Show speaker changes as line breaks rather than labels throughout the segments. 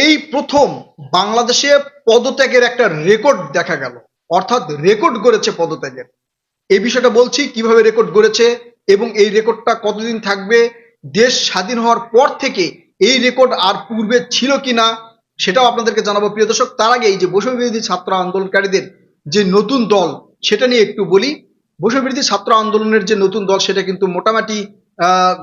এই প্রথম বাংলাদেশে পদত্যাগের একটা রেকর্ড দেখা গেল। অর্থাৎ রেকর্ড গড়েছে পদত্যাগের। এই বিষয়টা বলছি, কীভাবে রেকর্ড গড়েছে এবং এই রেকর্ডটা কতদিন থাকবে, দেশ স্বাধীন হওয়ার পর থেকে এই রেকর্ড আর পূর্বে ছিল কিনা, সেটাও আপনাদেরকে জানাব প্রিয় দর্শক। তার আগে এই যে বৈষম্য বিরোধী ছাত্র আন্দোলনকারীদের যে নতুন দল, সেটা নিয়ে একটু বলি। বৈষম্য বিরোধী ছাত্র আন্দোলনের যে নতুন দল, সেটা কিন্তু মোটামুটি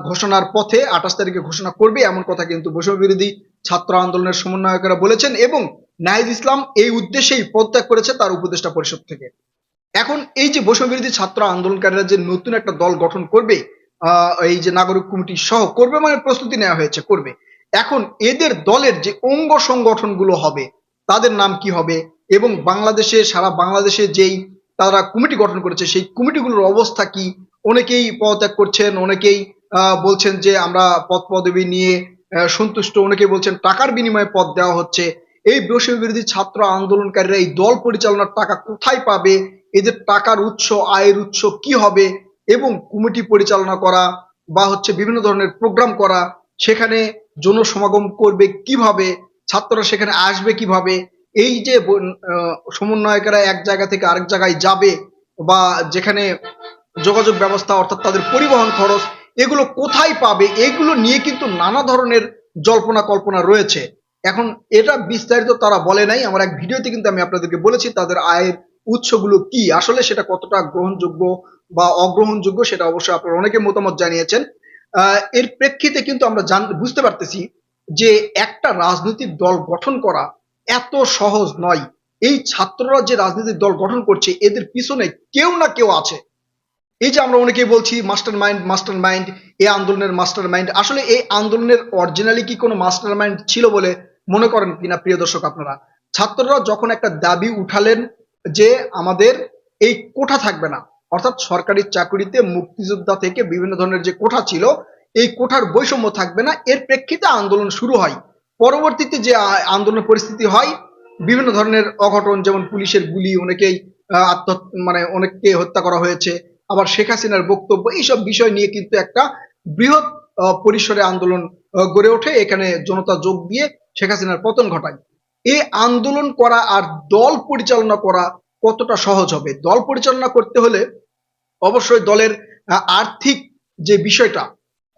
ঘোষণার পথে আঠাশ তারিখে ঘোষণা করবে, এমন কথা কিন্তু বৈষম্য বিরোধী ছাত্র আন্দোলনের সমন্বয়কেরা বলেছেন এবং নাহিদ ইসলাম এই উদ্দেশ্যেই পদত্যাগ করেছে তার উপদেষ্টা পরিষদ থেকে। এখন এই যে বৈষম্য বিরোধী ছাত্র আন্দোলনকারীরা যে নতুন একটা দল গঠন করবে এই যে নাগরিক কমিটি সহ করবে মানে প্রস্তুতি নেওয়া হয়েছে, করবে। এখন এদের দলের যে অঙ্গ সংগঠনগুলো হবে, তাদের নাম কি হবে? এবং বাংলাদেশে, সারা বাংলাদেশে যেই তারা কমিটি গঠন করেছে, সেই কমিটিগুলোর অবস্থা কি? অনেকেই পদত্যাগ করছেন, অনেকেই বলছেন যে আমরা পদ পদবি নিয়ে সন্তুষ্ট। অনেকেই বলছেন, টাকার বিনিময়ে পদ দেওয়া হচ্ছে। এই বৈষম্য বিরোধী ছাত্র আন্দোলনকারীরা এই দল পরিচালনার টাকা কোথায় পাবে? এদের টাকার উৎস, আয়ের উৎস কি হবে? এবং কমিটি পরিচালনা করা বা হচ্ছে বিভিন্ন ধরনের প্রোগ্রাম করা, সেখানে জনসমাগম করবে কীভাবে? ছাত্ররা সেখানে আসবে কীভাবে? এই যে সমন্বয়কেরা এক জায়গা থেকে আরেক জায়গায় যাবে বা যেখানে যোগাযোগ ব্যবস্থা অর্থাৎ তাদের পরিবহন খরচ এগুলো কোথায় পাবে, এগুলো নিয়ে কিন্তু নানা ধরনের জল্পনা কল্পনা রয়েছে। এখন এটা বিস্তারিত তারা বলে নাই, আমার এক ভিডিওতে কিন্তু আমি আপনাদেরকে বলেছি তাদের আয়ের উৎসগুলো কি, আসলে সেটা কতটা গ্রহণযোগ্য বা অগ্রহণযোগ্য সেটা অবশ্যই আপনারা অনেকে মতামত জানিয়েছেন। এর প্রেক্ষিতে কিন্তু আমরা জান, বুঝতে পারতেছি যে একটা রাজনৈতিক দল গঠন করা এত সহজ নয়। এই ছাত্ররা যে রাজনৈতিক দল গঠন করছে, এদের পিছনে কেউ না কেউ আছে। এই যে আমরা অনেকেই বলছি মাস্টার মাইন্ড মাস্টার মাইন্ড এই আন্দোলনের মাস্টার মাইন্ড আসলে এই আন্দোলনের অরিজিনালি কি কোনো মাস্টার মাইন্ড ছিল বলে মনে করেন কিনা প্রিয় দর্শক আপনারা? ছাত্ররা যখন একটা দাবি উঠালেন যে আমাদের এই কোঠা থাকবে না, অর্থাৎ সরকারি চাকরিতে মুক্তিযোদ্ধা থেকে বিভিন্ন ধরনের যে কোঠা ছিল, এই কোঠার বৈষম্য থাকবে না, এর প্রেক্ষিতে আন্দোলন শুরু হয়। পরবর্তীতে যে আ- আন্দোলনের পরিস্থিতি হয়, বিভিন্ন ধরনের অঘটন, যেমন পুলিশের গুলি, অনেকেই আত্মহত্যা মানে অনেককে হত্যা করা হয়েছে আবার শেখ হাসিনার বক্তব্য, এইসব বিষয় নিয়ে কিন্তু একটা বৃহৎ পরিসরে আন্দোলন গড়ে ওঠে। এখানে জনতা যোগ দিয়ে শেখ হাসিনার পতন ঘটায়। এই আন্দোলন করা আর দল পরিচালনা করা কতটা সহজ হবে? দল পরিচালনা করতে হলে অবশ্যই দলের আর্থিক যে বিষয়টা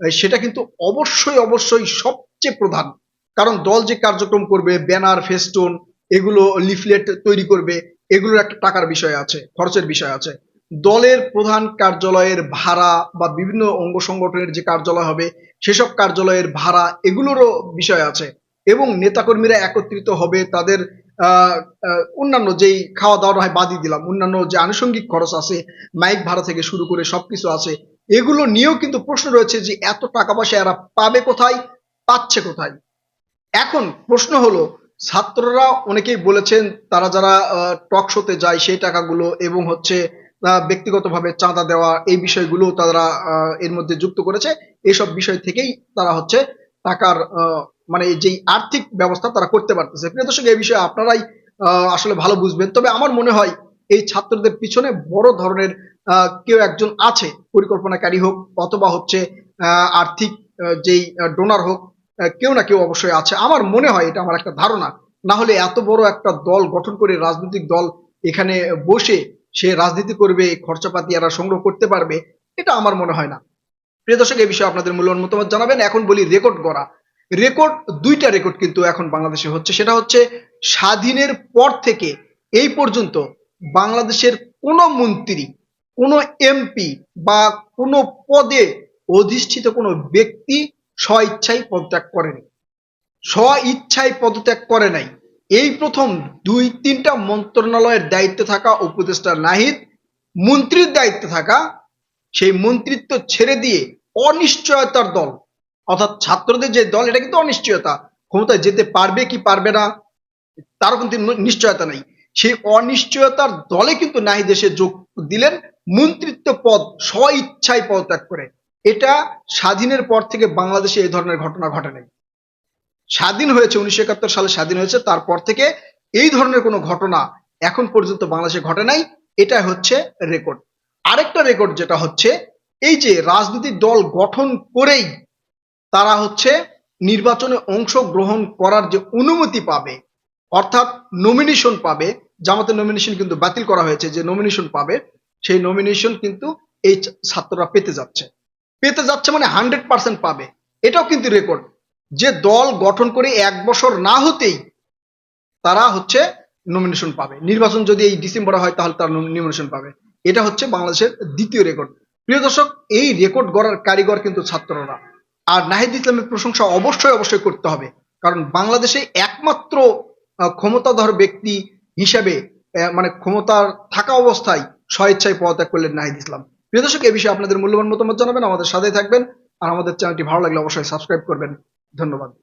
সেটা কিন্তু অবশ্যই অবশ্যই সবচেয়ে প্রধান। কারণ দল যে কার্যক্রম করবে, ব্যানার, ফেস্টুন, এগুলো লিফলেট তৈরি করবে, এগুলোর একটা টাকার বিষয় আছে, খরচের বিষয় আছে। দলের প্রধান কার্যালয়ের ভাড়া বা বিভিন্ন অঙ্গ সংগঠনের যে কার্যালয় হবে, সেসব কার্যালয়ের ভাড়া এগুলোরও বিষয় আছে। এবং নেতাকর্মীরা একত্রিত হবে তাদের অন্যান্য যেই খাওয়া দাওয়া হয়, বাদই দিলাম। অন্যান্য যে আনুষঙ্গিক খরচ আছে, মাইক ভাড়া থেকে শুরু করে সবকিছু আছে, এগুলো নিয়েও কিন্তু প্রশ্ন রয়েছে যে এত টাকা পয়সা এরা পাবে কোথায়, পাচ্ছে কোথায়? এখন প্রশ্ন হলো, ছাত্ররা অনেকেই বলেছেন, তারা যারা টক শোতে যায় সেই টাকাগুলো এবং হচ্ছে ব্যক্তিগতভাবে চাঁদা দেওয়া, এই বিষয়গুলো তারা এর মধ্যে যুক্ত করেছে। এইসব বিষয় থেকেই তারা হচ্ছে টাকার মানে যেই আর্থিক ব্যবস্থা তারা করতে পারতেছে। প্রিয় দর্শক এই বিষয়ে আপনারাই আসলে ভালো বুঝবেন। তবে আমার মনে হয় এই ছাত্রদের পিছনে বড় ধরনের কেউ একজন আছে, পরিকল্পনাকারী হোক অথবা হচ্ছে আর্থিক যেই ডোনার হোক কেউ না কেউ অবশ্যই আছে। আমার মনে হয় এটা আমার একটা ধারণা। না হলে এত বড় একটা দল, গঠন করে রাজনৈতিক দল এখানে বসে সে রাজনীতি করবে, খরচাপাতি এরা সংগ্রহ করতে পারবে, এটা আমার মনে হয় না। প্রিয় দর্শক এই বিষয়ে আপনাদের মূল্যবান মতামত জানাবেন। এখন বলি রেকর্ড করা রেকর্ড, দুইটা রেকর্ড কিন্তু এখন বাংলাদেশে হচ্ছে। সেটা হচ্ছে স্বাধীনের পর থেকে এই পর্যন্ত বাংলাদেশের কোনো মন্ত্রী, কোনো এমপি বা কোনো পদে অধিষ্ঠিত কোনো ব্যক্তি স্ব ইচ্ছায় পদত্যাগ করেনি। স্ব ইচ্ছায় পদত্যাগ করে নাই। এই প্রথম দুই, তিনটা মন্ত্রণালয়ের দায়িত্বে থাকা উপদেষ্টা নাহিদ, মন্ত্রীর দায়িত্বে থাকা সেই মন্ত্রিত্ব ছেড়ে দিয়ে অনিশ্চয়তার দল, অর্থাৎ ছাত্রদের যে দল, এটা কিন্তু অনিশ্চয়তা, ক্ষমতায় যেতে পারবে কি পারবে না, তারও কিন্তু নিশ্চয়তা নেই। সেই অনিশ্চয়তার দলে কিন্তু নাহিদ এসে যোগ দিলেন, মন্ত্রিত্ব পদ স্ব ইচ্ছায় পদত্যাগ করে। এটা স্বাধীনের পর থেকে বাংলাদেশে এই ধরনের ঘটনা ঘটে নাই। স্বাধীন হয়েছে, উনিশশো একাত্তর সালে স্বাধীন হয়েছে, তারপর থেকে এই ধরনের কোনো ঘটনা এখন পর্যন্ত বাংলাদেশে ঘটে নাই এটা হচ্ছে রেকর্ড আরেকটা রেকর্ড যেটা হচ্ছে, এই যে রাজনৈতিক দল গঠন করেই তারা হচ্ছে নির্বাচনে অংশগ্রহণ করার যে অনুমতি পাবে, অর্থাৎ নমিনেশন পাবে, জামাতের নমিনেশন কিন্তু বাতিল করা হয়েছে, যে নমিনেশন পাবে, সেই নমিনেশন কিন্তু এই ছাত্ররা পেতে যাচ্ছে। পেতে যাচ্ছে মানে হান্ড্রেড পার্সেন্ট পাবে। এটাও কিন্তু রেকর্ড যে দল গঠন করে এক বছর না হতেই তারা হচ্ছে নমিনেশন পাবে। নির্বাচন যদি এই ডিসেম্বরে হয়, তাহলে তারা নমিনেশন পাবে। এটা হচ্ছে বাংলাদেশের দ্বিতীয় রেকর্ড প্রিয় দর্শক, এই রেকর্ড গড়ার কারিগর কিন্তু ছাত্ররা। আর নাহিদ ইসলামের প্রশংসা অবশ্যই অবশ্যই করতে হবে। কারণ বাংলাদেশে একমাত্র ক্ষমতাধর ব্যক্তি হিসেবে মানে ক্ষমতার থাকা অবস্থায় স্বেচ্ছায় পদত্যাগ করলেন নাহিদ ইসলাম। প্রিয় দর্শক, এ বিষয়ে আপনাদের মূল্যবান মতামত জানাবেন, আমাদের সাথে থাকবেন। আর আমাদের চ্যানেলটি ভালো লাগলে অবশ্যই সাবস্ক্রাইব করবেন। ধন্যবাদ।